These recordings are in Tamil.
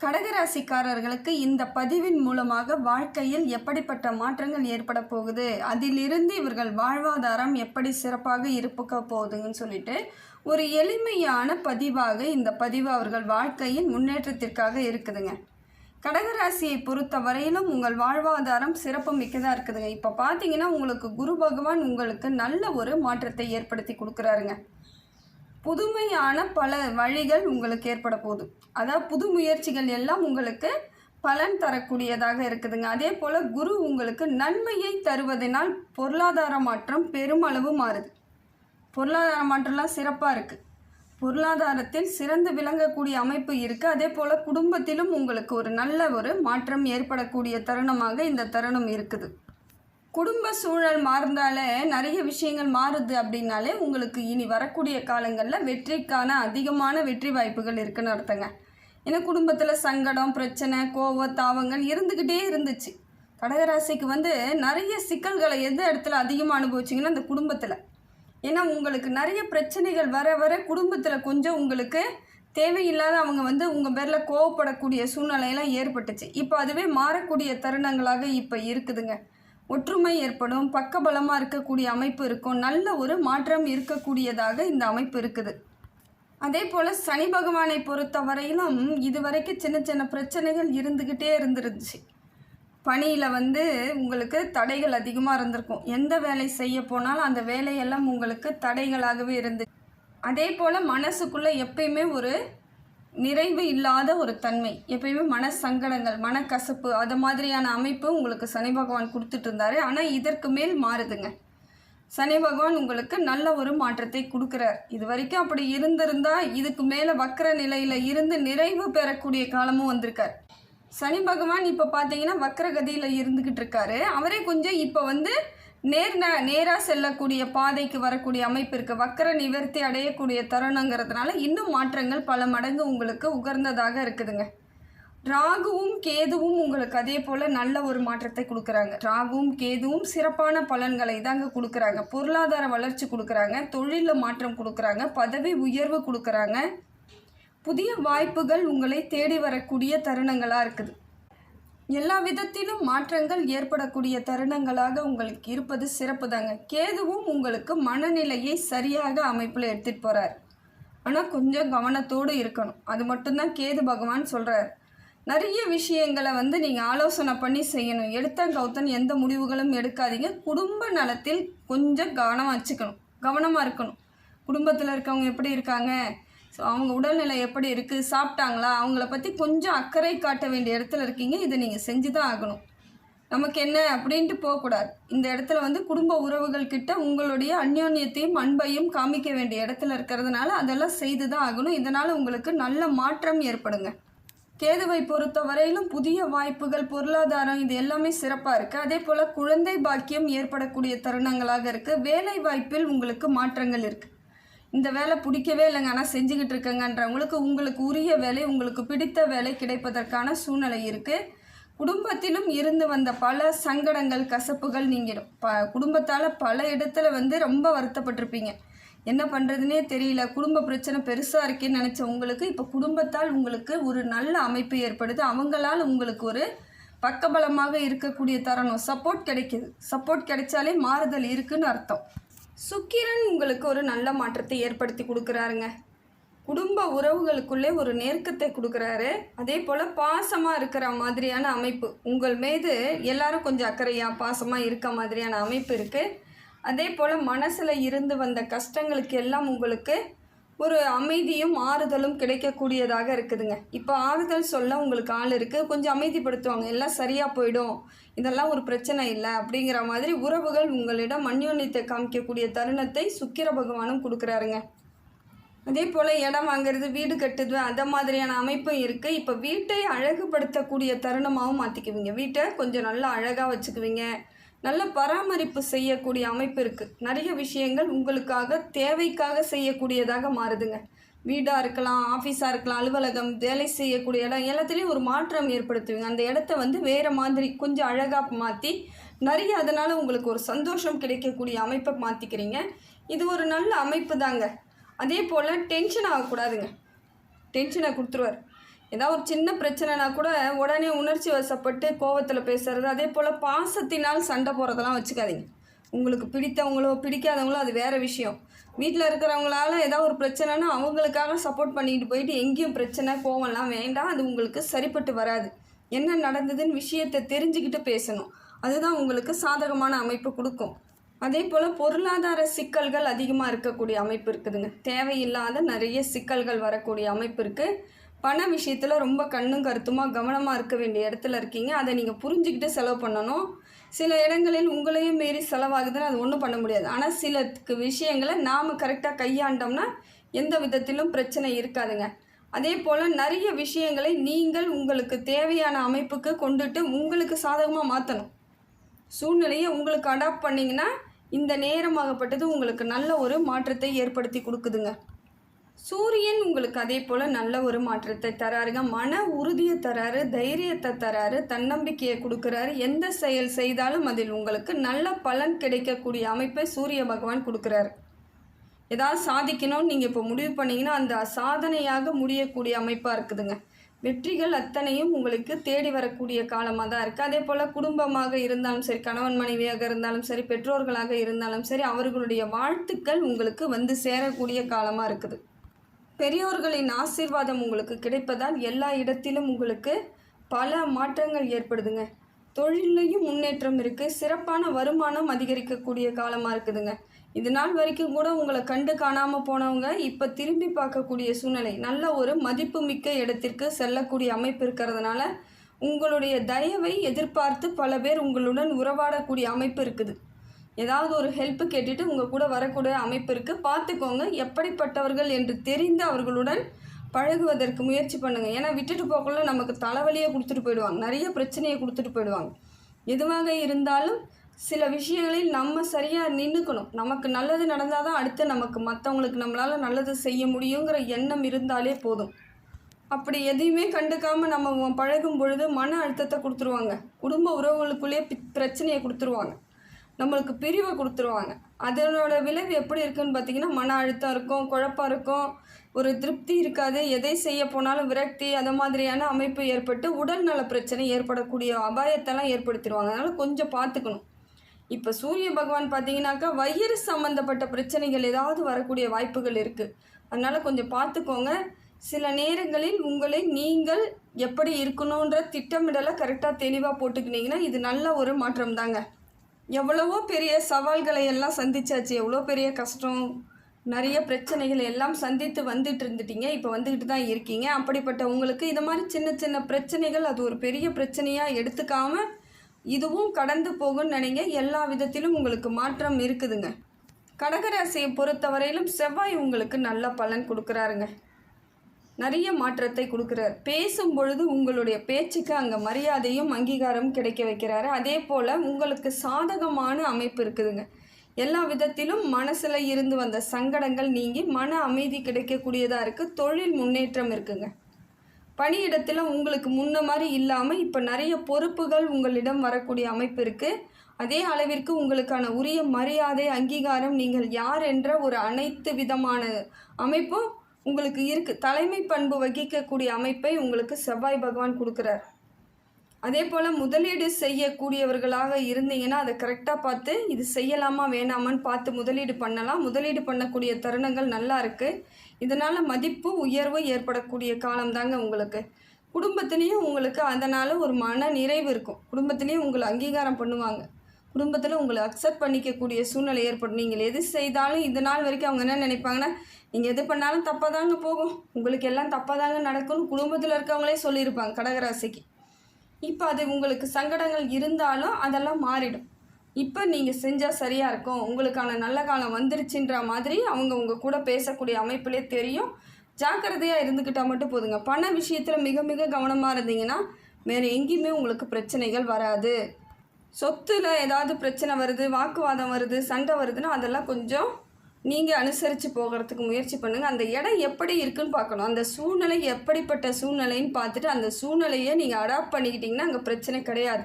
கடகராசிக்காரர்களுக்கு இந்த பதிவின் மூலமாக வாழ்க்கையில் எப்படிப்பட்ட மாற்றங்கள் ஏற்பட போகுது? அதிலிருந்து இவர்கள் வாழ்வாதாரம் எப்படி சிறப்பாக இருப்புக்க போகுதுன்னு சொல்லிட்டு ஒரு எளிமையான பதிவாக இந்த பதிவு அவர்கள் வாழ்க்கையின் முன்னேற்றத்திற்காக இருக்குதுங்க. கடகராசியை பொறுத்த வரையிலும் உங்கள் வாழ்வாதாரம் சிறப்பு மிக்கதாக இருக்குதுங்க. இப்போ பார்த்தீங்கன்னா உங்களுக்கு குரு பகவான் உங்களுக்கு நல்ல ஒரு மாற்றத்தை ஏற்படுத்தி கொடுக்குறாருங்க. புதுமையான பல வழிகள் உங்களுக்கு ஏற்பட போகுது. அதாவது புது முயற்சிகள் எல்லாம் உங்களுக்கு பலன் தரக்கூடியதாக இருக்குதுங்க. அதே போல் குரு உங்களுக்கு நன்மையை தருவதனால் பொருளாதார மாற்றம் பெருமளவு மாறுது. பொருளாதார மாற்றம்லாம் சிறப்பாக இருக்குது பொருளாதாரத்தில் சிறந்து விளங்கக்கூடிய அமைப்பு இருக்குது அதே போல் குடும்பத்திலும் உங்களுக்கு ஒரு நல்ல ஒரு மாற்றம் ஏற்படக்கூடிய தருணமாக இந்த தருணம் இருக்குது. குடும்ப சூழல் மாறுந்தாலே நிறைய விஷயங்கள் மாறுது அப்படின்னாலே உங்களுக்கு இனி வரக்கூடிய காலங்களில் வெற்றிக்கான அதிகமான வெற்றி வாய்ப்புகள் இருக்குன்னு அர்த்தங்க. ஏன்னா குடும்பத்தில் சங்கடம் பிரச்சனை கோவ தாவங்கள் இருந்துக்கிட்டே இருந்துச்சு. கடகராசிக்கு வந்து நிறைய சிக்கல்களை எந்த இடத்துல அதிகமாக அனுபவிச்சிங்கன்னா அந்த குடும்பத்தில். ஏன்னா உங்களுக்கு நிறைய பிரச்சனைகள் வர வர குடும்பத்தில் கொஞ்சம் உங்களுக்கு தேவையில்லாத அவங்க வந்து உங்கள் பேரில் கோவப்படக்கூடிய சூழ்நிலையெல்லாம் ஏற்பட்டுச்சு. இப்போ அதுவே மாறக்கூடிய தருணங்களாக இப்போ இருக்குதுங்க. ஒற்றுமை ஏற்படும் பக்கபலமாக இருக்கக்கூடிய அமைப்பு இருக்கும் நல்ல ஒரு மாற்றம் இருக்கக்கூடியதாக இந்த அமைப்பு இருக்குது. அதே போல் சனி பகவானை பொறுத்த வரையிலும் இதுவரைக்கும் சின்ன சின்ன பிரச்சனைகள் இருந்துக்கிட்டே இருந்துருந்துச்சு. பணியில் வந்து உங்களுக்கு தடைகள் அதிகமாக இருந்திருக்கும். எந்த வேலை செய்ய போனாலும் அந்த வேலையெல்லாம் உங்களுக்கு தடைகளாகவே இருந்து அதே போல் மனசுக்குள்ளே எப்பயுமே ஒரு நிறைவு இல்லாத ஒரு தன்மை. எப்பயுமே மன சங்கடங்கள் மனக்கசப்பு அது மாதிரியான அமைப்பு உங்களுக்கு சனி பகவான் கொடுத்துட்டு இருந்தாரு. ஆனால் இதற்கு மேல் மாறுதுங்க. சனி பகவான் உங்களுக்கு நல்ல ஒரு மாற்றத்தை கொடுக்குறார். இது வரைக்கும் அப்படி இருந்திருந்தா இதுக்கு மேலே வக்கர நிலையில் இருந்து நிறைவு பெறக்கூடிய காலமும் வந்திருக்கார். சனி பகவான் இப்போ பார்த்தீங்கன்னா வக்கரகதியில் இருந்துக்கிட்டு இருக்காரு. அவரே கொஞ்சம் இப்போ வந்து நேர் நேராக செல்லக்கூடிய பாதைக்கு வரக்கூடிய அமைப்பு இருக்குது வக்கர நிவர்த்தி அடையக்கூடிய தருணங்கிறதுனால இன்னும் மாற்றங்கள் பல மடங்கு உங்களுக்கு உகர்ந்ததாக இருக்குதுங்க. ராகுவும் கேதுவும் உங்களுக்கு அதே போல் நல்ல ஒரு மாற்றத்தை கொடுக்குறாங்க. ராகுவும் கேதுவும் சிறப்பான பலன்களை தாங்க கொடுக்குறாங்க. பொருளாதார வளர்ச்சி கொடுக்குறாங்க. தொழிலில் மாற்றம் கொடுக்குறாங்க. பதவி உயர்வு கொடுக்குறாங்க. புதிய வாய்ப்புகள் உங்களை தேடி வரக்கூடிய தருணங்களாக இருக்குது. எல்லா விதத்திலும் மாற்றங்கள் ஏற்படக்கூடிய தருணங்களாக உங்களுக்கு இருப்பது சிறப்பு தாங்க கேதுவும் உங்களுக்கு மனநிலையை சரியாக அமைப்பில் எடுத்துகிட்டு போகிறார் ஆனால் கொஞ்சம் கவனத்தோடு இருக்கணும். அது மட்டும்தான் கேது பகவான் சொல்கிறார் நிறைய விஷயங்களை வந்து நீங்கள் ஆலோசனை பண்ணி செய்யணும். எடுத்த கௌத்தன் எந்த முடிவுகளும் எடுக்காதீங்க. குடும்ப நலத்தில் கொஞ்சம் கவனம் வச்சுக்கணும். கவனமாக இருக்கணும். குடும்பத்தில் இருக்கவங்க எப்படி இருக்காங்க? ஸோ அவங்க உடல்நிலை எப்படி இருக்குது சாப்பிட்டாங்களா அவங்கள பற்றி கொஞ்சம் அக்கறை காட்ட வேண்டிய இடத்துல இருக்கீங்க இதை நீங்கள் செஞ்சு தான் ஆகணும். நமக்கு என்ன அப்படின்ட்டு போகக்கூடாது. இந்த இடத்துல வந்து குடும்ப உறவுகள் கிட்ட உங்களுடைய அந்யோன்யத்தையும் அன்பையும் காமிக்க வேண்டிய இடத்துல இருக்கிறதுனால அதெல்லாம் செய்து தான் ஆகணும். இதனால் உங்களுக்கு நல்ல மாற்றம் ஏற்படுங்க. கேதுவை பொறுத்த வரையிலும் புதிய வாய்ப்புகள் பொருளாதாரம் இது எல்லாமே சிறப்பாக இருக்குது அதே போல் குழந்தை பாக்கியம் ஏற்படக்கூடிய தருணங்களாக இருக்குது வேலை வாய்ப்பில் உங்களுக்கு மாற்றங்கள் இருக்குது இந்த வேலை பிடிக்கவே இல்லைங்க. ஆனால் செஞ்சுக்கிட்டு இருக்கங்கன்றவங்களுக்கு உங்களுக்கு உரிய வேலை உங்களுக்கு பிடித்த வேலை கிடைப்பதற்கான சூழ்நிலை இருக்குது குடும்பத்திலும் இருந்து வந்த பல சங்கடங்கள் கசப்புகள் நீங்கள் ப குடும்பத்தால் பல இடத்துல வந்து ரொம்ப வருத்தப்பட்டிருப்பீங்க. என்ன பண்ணுறதுனே தெரியல. குடும்ப பிரச்சனை பெருசாக இருக்கேன்னு நினச்ச உங்களுக்கு இப்போ குடும்பத்தால் உங்களுக்கு ஒரு நல்ல அமைப்பு ஏற்படுது. அவங்களால் உங்களுக்கு ஒரு பக்கபலமாக இருக்கக்கூடிய தருணம். சப்போர்ட் கிடைக்குது. சப்போர்ட் கிடைச்சாலே மாறுதல் இருக்குன்னு அர்த்தம். சுக்கிரன் உங்களுக்கு ஒரு நல்ல மாற்றத்தை ஏற்படுத்தி கொடுக்குறாருங்க. குடும்ப உறவுகளுக்குள்ளே ஒரு நெருக்கத்தை கொடுக்குறாரு. அதே போல் பாசமாக இருக்கிற மாதிரியான அமைப்பு. உங்கள் மீது எல்லாரும் கொஞ்சம் அக்கறையாக பாசமாக இருக்க மாதிரியான அமைப்பு இருக்குது அதே போல் மனசில் இருந்து வந்த கஷ்டங்களுக்கு எல்லாம் உங்களுக்கு ஒரு அமைதியும் ஆறுதலும் கிடைக்கக்கூடியதாக இருக்குதுங்க. இப்போ ஆறுதல் சொல்ல உங்களுக்கு ஆள் இருக்குது கொஞ்சம் அமைதிப்படுத்துவாங்க. எல்லாம் சரியாக போயிடும். இதெல்லாம் ஒரு பிரச்சனை இல்லை அப்படிங்கிற மாதிரி உறவுகள் உங்களிடம் அந்யோன்யத்தை காமிக்கக்கூடிய தருணத்தை சுக்கிர பகவானும் கொடுக்குறாருங்க. அதே போல் இடம் வாங்குறது வீடு கட்டுது அந்த மாதிரியான அமைப்பும் இருக்குது இப்போ வீட்டை அழகுபடுத்தக்கூடிய தருணமாகவும் மாற்றிக்குவீங்க வீட்டை கொஞ்சம் நல்லா அழகாக வச்சுக்குவீங்க. நல்ல பராமரிப்பு செய்யக்கூடிய அமைப்பு இருக்குது நிறைய விஷயங்கள் உங்களுக்காக தேவைக்காக செய்யக்கூடியதாக மாறுதுங்க. வீடாக இருக்கலாம் ஆஃபீஸாக இருக்கலாம் அலுவலகம் வேலை செய்யக்கூடிய இடம் எல்லாத்துலேயும் ஒரு மாற்றம் ஏற்படுத்துவீங்க. அந்த இடத்த வந்து வேறு மாதிரி கொஞ்சம் அழகாக மாற்றி நிறைய அதனால் உங்களுக்கு ஒரு சந்தோஷம் கிடைக்கக்கூடிய அமைப்பை மாற்றிக்கிறீங்க இது ஒரு நல்ல அமைப்பு தாங்க. அதே போல் டென்ஷன் ஆகக்கூடாதுங்க. டென்ஷனை கொடுத்துருவார். ஏதாவது ஒரு சின்ன பிரச்சனைனா கூட உடனே உணர்ச்சி வசப்பட்டு கோவத்தில் பேசுறது அதே போல் பாசத்தினால் சண்டை போகிறதெல்லாம் வச்சுக்காதீங்க. உங்களுக்கு பிடித்தவங்களோ பிடிக்காதவங்களோ அது வேறு விஷயம். வீட்டில் இருக்கிறவங்களால ஏதாவது ஒரு பிரச்சனைனா அவங்களுக்காக சப்போர்ட் பண்ணிட்டு போயிட்டு எங்கேயும் பிரச்சனை கோவம்லாம் வேண்டாம் அது உங்களுக்கு சரிப்பட்டு வராது. என்ன நடந்ததுன்னு விஷயத்தை தெரிஞ்சுக்கிட்டு பேசணும். அதுதான் உங்களுக்கு சாதகமான அமைப்பு கொடுக்கும். அதே போல் பொருளாதார சிக்கல்கள் அதிகமாக இருக்கக்கூடிய அமைப்பு இருக்குதுங்க. தேவையில்லாத நிறைய சிக்கல்கள் வரக்கூடிய அமைப்பு இருக்குது பண விஷயத்தில் ரொம்ப கண்ணும் கருத்துமாக கவனமாக இருக்க வேண்டிய இடத்துல இருக்கீங்க. அதை நீங்கள் புரிஞ்சுக்கிட்டு செலவு பண்ணணும். சில இடங்களில் உங்களையும் மீறி செலவாகுதுன்னு அது ஒன்றும் பண்ண முடியாது. ஆனால் சில விஷயங்களை நாம் கரெக்டாக கையாண்டோம்னா எந்த விதத்திலும் பிரச்சனை இருக்காதுங்க. அதே போல் நிறைய விஷயங்களை நீங்கள் உங்களுக்கு தேவையான அமைப்புக்கு கொண்டுட்டு உங்களுக்கு சாதகமாக மாற்றணும் சூழ்நிலையை உங்களுக்கு அடாப்ட் பண்ணிங்கன்னா இந்த நேரமாகப்பட்டது உங்களுக்கு நல்ல ஒரு மாற்றத்தை ஏற்படுத்தி கொடுக்குதுங்க. சூரியன் உங்களுக்கு அதே போல் நல்ல ஒரு மாற்றத்தை தராருங்க. மன உறுதியை தராரு தைரியத்தை தராரு தன்னம்பிக்கையை கொடுக்குறாரு. எந்த செயல் செய்தாலும் அதில் உங்களுக்கு நல்ல பலன் கிடைக்கக்கூடிய அமைப்பை சூரிய பகவான் கொடுக்குறாரு. ஏதாவது சாதிக்கணும்னு நீங்கள் இப்போ முடிவு பண்ணிங்கன்னா அந்த சாதனையாக முடியக்கூடிய அமைப்பாக இருக்குதுங்க. வெற்றிகள் அத்தனையும் உங்களுக்கு தேடி வரக்கூடிய காலமாக தான் இருக்குது அதே போல் குடும்பமாக இருந்தாலும் சரி கணவன் மனைவியாக இருந்தாலும் சரி பெற்றோர்களாக இருந்தாலும் சரி அவர்களுடைய வாழ்த்துக்கள் உங்களுக்கு வந்து சேரக்கூடிய காலமாக இருக்குது. பெரியோர்களின் ஆசீர்வாதம் உங்களுக்கு கிடைப்பதால் எல்லா இடத்திலும் உங்களுக்கு பல மாற்றங்கள் ஏற்படுதுங்க. தொழிலையும் முன்னேற்றம் இருக்குது சிறப்பான வருமானம் அதிகரிக்கக்கூடிய காலமாக இருக்குதுங்க. இது நாள் வரைக்கும் கூட உங்களை கண்டு காணாமல் போனவங்க இப்போ திரும்பி பார்க்கக்கூடிய சூழ்நிலை. நல்ல ஒரு மதிப்புமிக்க இடத்திற்கு செல்லக்கூடிய அமைப்பு இருக்கிறதுனால உங்களுடைய தயவை எதிர்பார்த்து பல பேர் உங்களுடன் உறவாடக்கூடிய அமைப்பு இருக்குது. ஏதாவது ஒரு ஹெல்ப் கேட்டுட்டு உங்கள் கூட வரக்கூடிய அமைப்பு இருக்குது பார்த்துக்கோங்க. எப்படிப்பட்டவர்கள் என்று தெரிந்து அவர்களுடன் பழகுவதற்கு முயற்சி பண்ணுங்கள் ஏன்னா விட்டுட்டு போகக்குள்ள நமக்கு தலைவலியை கொடுத்துட்டு போயிடுவாங்க. நிறைய பிரச்சனையை கொடுத்துட்டு போயிடுவாங்க. எதுவாக இருந்தாலும் சில விஷயங்களில் நம்ம சரியாக நின்றுக்கணும் நமக்கு நல்லது நடந்தால் தான் அடுத்து நமக்கு மற்றவங்களுக்கு நம்மளால் நல்லது செய்ய முடியுங்கிற எண்ணம் இருந்தாலே போதும். அப்படி எதையுமே கண்டுக்காமல் நம்ம பழகும் பொழுது மன அழுத்தத்தை கொடுத்துருவாங்க. குடும்ப உறவுகளுக்குள்ளேயே பிரச்சனையை கொடுத்துருவாங்க. நம்மளுக்கு பிரிவை கொடுத்துருவாங்க. அதனோட விளைவு எப்படி இருக்குன்னு பார்த்தீங்கன்னா மன அழுத்தம் இருக்கும் குழப்பம் இருக்கும் ஒரு திருப்தி இருக்காது எதை செய்ய போனாலும் விரக்தி அந்த மாதிரியான அமைப்பு ஏற்பட்டு உடல்நல பிரச்சனை ஏற்படக்கூடிய அபாயத்தெல்லாம் ஏற்படுத்திடுவாங்க. அதனால் கொஞ்சம் பார்த்துக்கணும். இப்போ சூரிய பகவான் பார்த்தீங்கன்னாக்கா வயிறு சம்மந்தப்பட்ட பிரச்சனைகள் ஏதாவது வரக்கூடிய வாய்ப்புகள் இருக்குது அதனால் கொஞ்சம் பார்த்துக்கோங்க. சில நேரங்களில் உங்களை நீங்கள் எப்படி இருக்கணுன்ற திட்டமிடலை கரெக்டாக தெளிவாக போட்டுக்கினீங்கன்னா இது நல்ல ஒரு மாற்றம் தாங்க எவ்வளவோ பெரிய சவால்களை எல்லாம் சந்திச்சாச்சு. எவ்வளோ பெரிய கஷ்டம் நிறைய பிரச்சனைகள் எல்லாம் சந்தித்து வந்துட்டு இருந்துட்டீங்க. இப்போ வந்துக்கிட்டு தான் இருக்கீங்க. அப்படிப்பட்ட உங்களுக்கு இது மாதிரி சின்ன சின்ன பிரச்சனைகள் அது ஒரு பெரிய பிரச்சனையாக எடுத்துக்காம இதுவும் கடந்து போகும்னு நினைங்க. எல்லா விதத்திலும் உங்களுக்கு மாற்றம் இருக்குதுங்க. கடகராசியை பொறுத்தவரையிலும் செவ்வாய் உங்களுக்கு நல்ல பலன் கொடுக்குறாருங்க. நிறைய மாற்றத்தை கொடுக்குறார். பேசும் பொழுது உங்களுடைய பேச்சுக்கு அங்கே மரியாதையும் அங்கீகாரம் கிடைக்க வைக்கிறாரு. அதே போல் உங்களுக்கு சாதகமான அமைப்பு இருக்குதுங்க. எல்லா விதத்திலும் மனசில் இருந்து வந்த சங்கடங்கள் நீங்கி மன அமைதி கிடைக்கக்கூடியதாக இருக்குது தொழில் முன்னேற்றம் இருக்குங்க. பணியிடத்தில் உங்களுக்கு முன்ன மாதிரி இல்லாமல் இப்போ நிறைய பொறுப்புகள் உங்களிடம் வரக்கூடிய அமைப்பு இருக்குது அதே அளவிற்கு உங்களுக்கான உரிய மரியாதை அங்கீகாரம் நீங்கள் யார் என்ற ஒரு அனைத்து விதமான அமைப்பும் உங்களுக்கு இருக்குது தலைமை பண்பு வகிக்கக்கூடிய அமைப்பை உங்களுக்கு செவ்வாய் பகவான் கொடுக்குறார். அதே போல் முதலீடு செய்யக்கூடியவர்களாக இருந்தீங்கன்னா அதை கரெக்டாக பார்த்து இது செய்யலாமா வேணாமான்னு பார்த்து முதலீடு பண்ணலாம். முதலீடு பண்ணக்கூடிய தருணங்கள் நல்லா இருக்குது இதனால் மதிப்பு உயர்வு ஏற்படக்கூடிய காலம் தாங்க உங்களுக்கு. குடும்பத்துலேயும் உங்களுக்கு அதனால் ஒரு மன நிறைவு இருக்கும். குடும்பத்துலேயும் உங்களை அங்கீகாரம் பண்ணுவாங்க. குடும்பத்தில் உங்களை அக்செப்ட் பண்ணிக்கக்கூடிய சூழ்நிலை ஏற்படும். நீங்கள் எது செய்தாலும் இது நாள் வரைக்கும் அவங்க என்ன நினைப்பாங்கன்னா நீங்கள் எது பண்ணாலும் தப்பாக தாங்க போகும். உங்களுக்கு எல்லாம் தப்பாக தாங்க நடக்கும்னு குடும்பத்தில் இருக்கவங்களே சொல்லியிருப்பாங்க கடகராசிக்கு. இப்போ அது உங்களுக்கு சங்கடங்கள் இருந்தாலும் அதெல்லாம் மாறிடும். இப்போ நீங்கள் செஞ்சால் சரியாக இருக்கும். உங்களுக்கான நல்ல காலம் வந்துருச்சுன்ற மாதிரி அவங்க உங்கள் கூட பேசக்கூடிய அமைப்பிலே தெரியும். ஜாக்கிரதையாக இருந்துக்கிட்டால் மட்டும் போதுங்க. பண விஷயத்தில் மிக மிக கவனமாக இருந்தீங்கன்னா வேறு எங்கேயுமே உங்களுக்கு பிரச்சனைகள் வராது. சொத்தில் ஏதாவது பிரச்சனை வருது வாக்குவாதம் வருது சண்டை வருதுன்னா அதெல்லாம் கொஞ்சம் நீங்கள் அனுசரித்து போகிறதுக்கு முயற்சி பண்ணுங்கள் அந்த இடம் எப்படி இருக்குன்னு பார்க்கணும். அந்த சூழ்நிலை எப்படிப்பட்ட சூழ்நிலைன்னு பார்த்துட்டு அந்த சூழ்நிலையை நீங்கள் அடாப்ட் பண்ணிக்கிட்டிங்கன்னா அங்கே பிரச்சனை கிடையாது.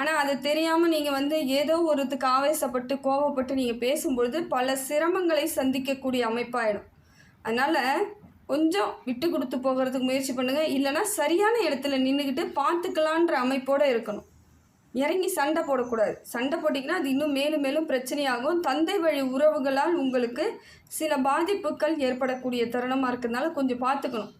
ஆனால் அது தெரியாமல் நீங்கள் வந்து ஏதோ ஒருத்துக்கு ஆவேசப்பட்டு கோவப்பட்டு நீங்கள் பேசும்பொழுது பல சிரமங்களை சந்திக்கக்கூடிய அமைப்பாயிடும். அதனால் கொஞ்சம் விட்டு கொடுத்து போகிறதுக்கு முயற்சி பண்ணுங்கள் இல்லைனா சரியான இடத்துல நின்றுக்கிட்டு பார்த்துக்கலான்ற அமைப்போடு இருக்கணும். இறங்கி சண்டை போடக்கூடாது. சண்டை போட்டிங்கன்னா அது இன்னும் மேலும் மேலும் பிரச்சனையாகும். தந்தை வழி உறவுகளால் உங்களுக்கு சில பாதிப்புகள் ஏற்படக்கூடிய தருணமாக இருக்கிறதுனால கொஞ்சம் பார்த்துக்கணும்.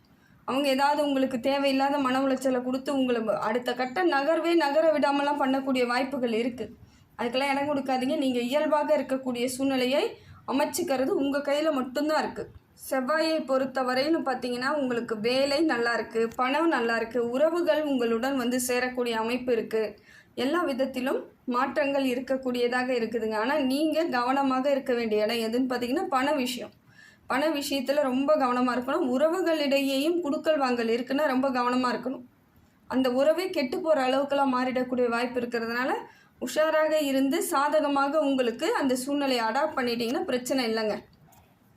அவங்க ஏதாவது உங்களுக்கு தேவையில்லாத மன உளைச்சலை கொடுத்து உங்களை அடுத்த கட்ட நகர்வே நகர விடாமலாம் பண்ணக்கூடிய வாய்ப்புகள் இருக்குது அதுக்கெல்லாம் இடம் கொடுக்காதீங்க. நீங்கள் இயல்பாக இருக்கக்கூடிய சூழ்நிலையை அமைச்சிக்கிறது உங்கள் கையில் மட்டும்தான் இருக்குது செவ்வாயை பொறுத்த வரையிலும் பார்த்தீங்கன்னா உங்களுக்கு வேலை நல்லா இருக்குது பணம் நல்லா இருக்குது உறவுகள் உங்களுடன் வந்து சேரக்கூடிய அமைப்பு இருக்குது எல்லா விதத்திலும் மாற்றங்கள் இருக்கக்கூடியதாக இருக்குதுங்க. ஆனால் நீங்கள் கவனமாக இருக்க வேண்டிய இடம் எதுன்னு பார்த்தீங்கன்னா பண விஷயம். பண விஷயத்தில் ரொம்ப கவனமாக இருக்கணும். உறவுகளிடையேயும் குடுக்கல் வாங்கல் இருக்குன்னா ரொம்ப கவனமாக இருக்கணும். அந்த உறவே கெட்டு போகிற அளவுக்கெல்லாம் மாறிடக்கூடிய வாய்ப்பு இருக்கிறதுனால உஷாராக இருந்து சாதகமாக உங்களுக்கு அந்த சூழ்நிலையை அடாப்ட் பண்ணிட்டீங்கன்னா பிரச்சனை இல்லைங்க.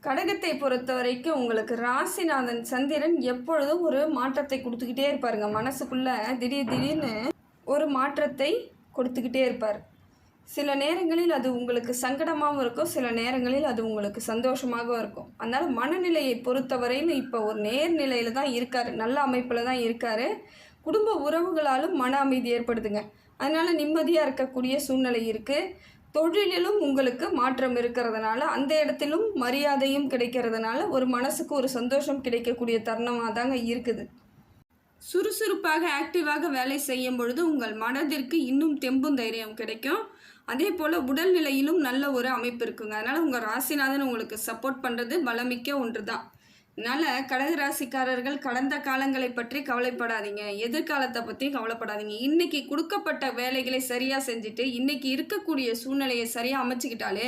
கடகத்தை பொறுத்த வரைக்கும் உங்களுக்கு ராசிநாதன் சந்திரன் எப்பொழுதும் ஒரு மாற்றத்தை கொடுத்துக்கிட்டே இருப்பாருங்க. மனசுக்குள்ளே திடீர் திடீர்னு ஒரு மாற்றத்தை கொடுத்துக்கிட்டே இருப்பார். சில நேரங்களில் அது உங்களுக்கு சங்கடமாகவும் இருக்கும். சில நேரங்களில் அது உங்களுக்கு சந்தோஷமாகவும் இருக்கும். அதனால் மனநிலையை பொறுத்தவரையில் இப்போ ஒரு நேர்நிலையில் தான் இருக்கார். நல்ல அமைப்பில் தான் இருக்கார். குடும்ப உறவுகளாலும் மன அமைதி ஏற்படுதுங்க. அதனால் நிம்மதியாக இருக்கக்கூடிய சூழ்நிலை இருக்குது தொழிலிலும் உங்களுக்கு மாற்றம் இருக்கிறதுனால அந்த இடத்திலும் மரியாதையும் கிடைக்கிறதுனால ஒரு மனசுக்கு ஒரு சந்தோஷம் கிடைக்கக்கூடிய தருணமாக தாங்க இருக்குது. சுறுசுறுப்பாக ஆக்டிவாக வேலை செய்யும் பொழுது உங்கள் மனதிற்கு இன்னும் தெம்பும் தைரியம் கிடைக்கும். அதே போல் உடல்நிலையிலும் நல்ல ஒரு அமைப்பு இருக்குங்க. அதனால் உங்கள் ராசிநாதன் உங்களுக்கு சப்போர்ட் பண்ணுறது பலமிக்க ஒன்று தான் அதனால் கடக ராசிக்காரர்கள் கடந்த காலங்களை பற்றி கவலைப்படாதீங்க. எதிர்காலத்தை பற்றி கவலைப்படாதீங்க. இன்றைக்கி கொடுக்கப்பட்ட வேலைகளை சரியாக செஞ்சுட்டு இன்றைக்கி இருக்கக்கூடிய சூழ்நிலையை சரியாக அமைச்சிக்கிட்டாலே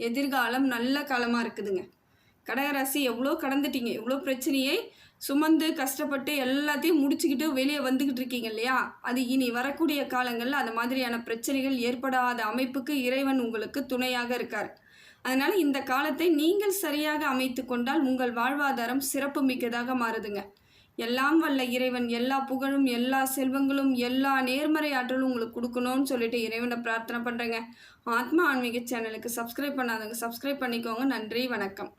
எதிர்காலம் நல்ல காலமாக இருக்குதுங்க. கடகராசி எவ்வளோ கடந்துட்டீங்க எவ்வளோ பிரச்சனையை சுமந்து கஷ்டப்பட்டு எல்லாத்தையும் முடிச்சுக்கிட்டு வெளியே வந்துக்கிட்டு இருக்கீங்க இல்லையா? அது இனி வரக்கூடிய காலங்களில் அந்த மாதிரியான பிரச்சனைகள் ஏற்படாத அமைப்புக்கு இறைவன் உங்களுக்கு துணையாக இருக்கார். அதனால் இந்த காலத்தை நீங்கள் சரியாக அமைத்து கொண்டால் உங்கள் வாழ்வாதாரம் சிறப்பு மிக்கதாக மாறுதுங்க. எல்லாம் வல்ல இறைவன் எல்லா புகழும் எல்லா செல்வங்களும் எல்லா நேர்மறை ஆற்றலும் உங்களுக்கு கொடுக்கணும்னு சொல்லிட்டு இறைவனை பிரார்த்தனை பண்ணுறேங்க ஆத்மா ஆன்மீக சேனலுக்கு சப்ஸ்கிரைப் பண்ணாதவங்க சப்ஸ்கிரைப் பண்ணிக்கோங்க. நன்றி வணக்கம்.